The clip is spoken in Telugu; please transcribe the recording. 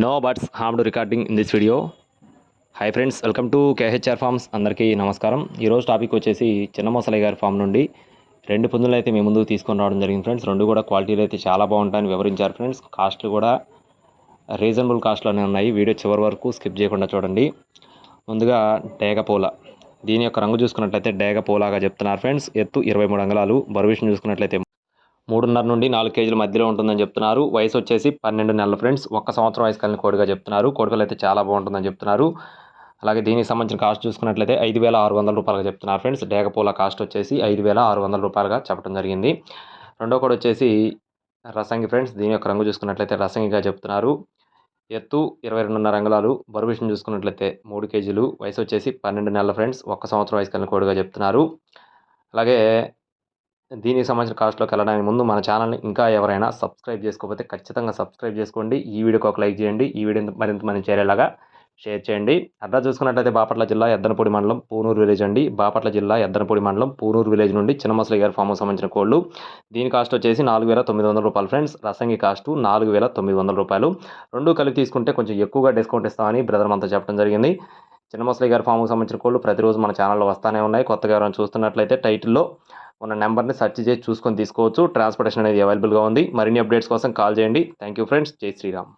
No birds harmed recording in this video hi friends welcome to KHR farms అందరికీ నమస్కారం. ఈరోజు టాపిక్ వచ్చేసి చిన్నమోసలయ్య గారి ఫామ్ నుండి రెండు పుంజులు అయితే మీ ముందు తీసుకొని రావడం జరిగింది ఫ్రెండ్స్ రెండు కూడా క్వాలిటీలు అయితే చాలా బాగుంటాయని వివరించారు ఫ్రెండ్స్ కాస్ట్లు కూడా రీజనబుల్ కాస్ట్లోనే ఉన్నాయి. వీడియో చివరి వరకు స్కిప్ చేయకుండా చూడండి. ముందుగా డేగపోల దీని యొక్క రంగు చూసుకున్నట్లయితే డేగపోలాగా చెప్తున్నారు ఫ్రెండ్స్ ఎత్తు ఇరవై మూడు అంగళాలు. బరువు చూసుకున్నట్లయితే మూడున్నర నుండి నాలుగు కేజీల మధ్యలో ఉంటుందని చెప్తున్నారు. వయసు వచ్చేసి పన్నెండు నెలల ఫ్రెండ్స్. ఒక్క సంవత్సరం వయసు కలిగిన కోడిగా చెప్తున్నారు. కోడికలు అయితే చాలా బాగుంటుందని చెప్తున్నారు. అలాగే దీనికి సంబంధించిన కాస్ట్ చూసుకున్నట్లయితే ఐదు వేల ఆరు వందల రూపాయలుగా చెప్తున్నారు ఫ్రెండ్స్. డేగపూల కాస్ట్ వచ్చేసి ఐదు వేల ఆరు వందల రూపాయలుగా చెప్పడం జరిగింది. రెండో కోడి వచ్చేసి రసంగి ఫ్రెండ్స్. దీని యొక్క రంగు చూసుకున్నట్లయితే రసంగిగా చెప్తున్నారు. ఎత్తు ఇరవై రెండున్నర అంగుళాలు. బరువు విషయం చూసుకున్నట్లయితే మూడు కేజీలు. వయసు వచ్చేసి పన్నెండు నెలల ఫ్రెండ్స్. ఒక్క సంవత్సరం వయసు కలిగిన కోడిగా చెప్తున్నారు. అలాగే దీనికి సంబంధించిన కాస్ట్లోకి వెళ్ళడానికి ముందు మన ఛానల్ని ఇంకా ఎవరైనా సబ్స్క్రైబ్ చేసుకోకపోతే ఖచ్చితంగా సబ్స్క్రైబ్ చేసుకోండి. ఈ వీడియోకి ఒక లైక్ చేయండి. ఈ వీడియో మరింత మంది చేరేలాగా షేర్ చేయండి. అడ్రస్ చూసుకున్నట్లయితే బాపట్ల జిల్లా ఎద్దనపూడి మండలం పూనూరు విలేజ్ అండి. బాపట్ల జిల్లా ఎద్దనపూడి మండలం పూనూరు విలేజ్ నుండి చిన్నమసలి గారి ఫామ్ సంబంధించిన కోళ్ళు దీని కాస్ట్ వచ్చేసి నాలుగు వేల తొమ్మిది వందల రూపాయలు ఫ్రెండ్స్ రసంగి కాస్ట్ నాలుగు వేల తొమ్మిది వందల రూపాయలు. రెండు కలిపి తీసుకుంటే కొంచెం ఎక్కువగా డిస్కౌంట్ ఇస్తామని బ్రదర్ అంతా చెప్పడం జరిగింది. చిన్నమసలి గారి ఫామ్కి సంబంధించిన కోళ్ళు ప్రతిరోజు మన ఛానల్లో వస్తానే ఉన్నాయి. కొత్తగా ఎవరైనా చూస్తున్నట్లయితే టైటిల్లో ఉన్న నెంబర్ని సెర్చ్ చేసి చూసుకొని తీసుకోవచ్చు. ట్రాన్స్పోర్టేషన్ అనేది అవైలబుల్గా ఉంది. మరిన్ని అప్డేట్స్ కోసం కాల్ చేయండి. Thank you friends. జై శ్రీరామ్.